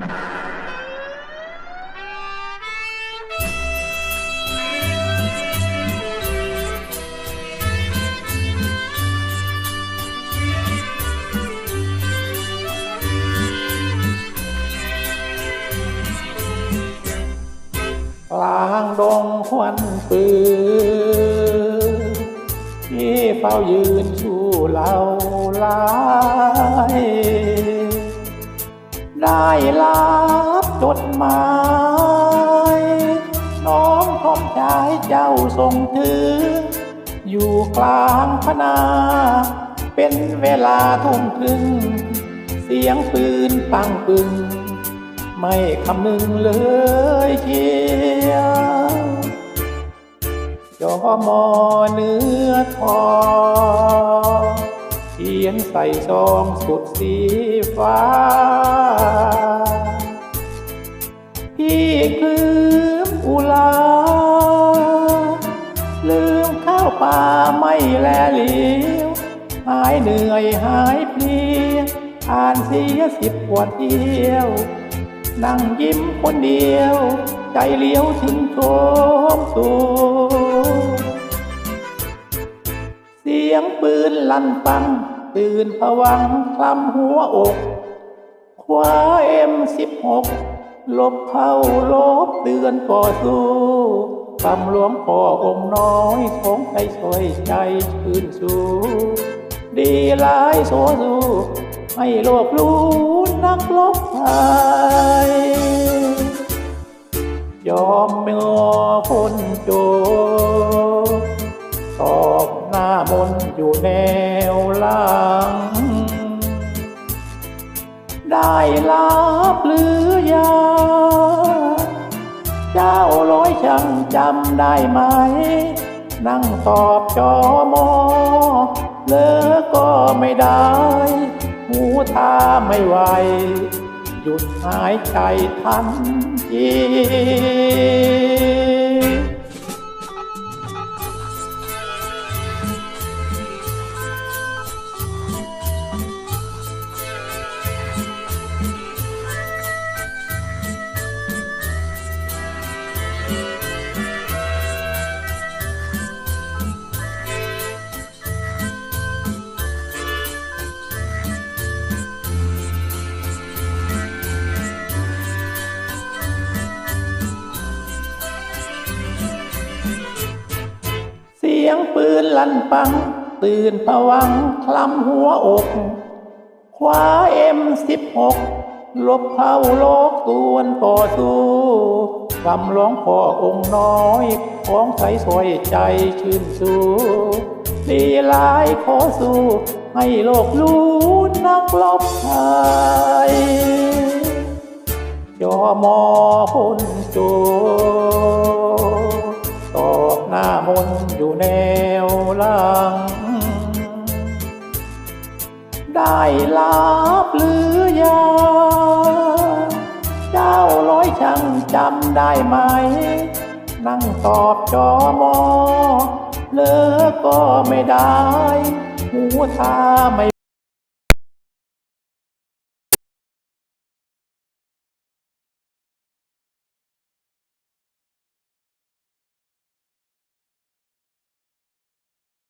กลางดงควันปืนที่เฝ้ายืนชูเหล่าลาย ได้รับจดหมายน้องทอมชายเจ้าทรงถืออยู่กลางพนา เป็นเวลาทุ่มครึ่ง เสียงปืนปังปึง ไม่คำนึงเลยเชียวจอมอเนื้อทอง ยนใส่ซองสุดสีฟ้า พี่คืมอุลา ลืมข้าวปลาไม่แลเหลียวหายเหนื่อยหายเพลียอ่านเสียสิบกว่าเที่ยว นั่งยิ้มคนเดียว ใจเลี้ยวถึงโชมสูเสียงปืนลั่นปัง ตื่นผวังคลำหัวอกคว้าเอ็มสิบหกลบเข้าลบเตือนก่อสู้คำหลวงพ่อองค์น้อยของใจสวยใจชื่นสูดีหลายโสสู้ให้โลกรู้นักลบไทยยอมเมื่อคนจต อยู่แนวหลัง ได้รับหรือยังเจ้าร้อยช่างจำได้ไหม นั่งตอบจอมอเลอก็ไม่ได้ หูตาไม่ไหว หยุดหายใจทันที ยงปืนลั่นปัง ตื่นผวังคลำหัวอกคว้าเอ็มสิบหกลบเข้าโลกตวนต่อสู้คำร้องพ่อองค์น้อยของใสสวยใจชื่นสู้ดีหลายขอสู้ ให้โลกรู้นักลบไทยยอมอคนโจต หน้ามนอยู่แนวหลัง ได้รับหรือยังเจ้าร้อยช่างจำได้ไหม นั่งตอบจอมอเลอก็ไม่ได้ หูตาไม่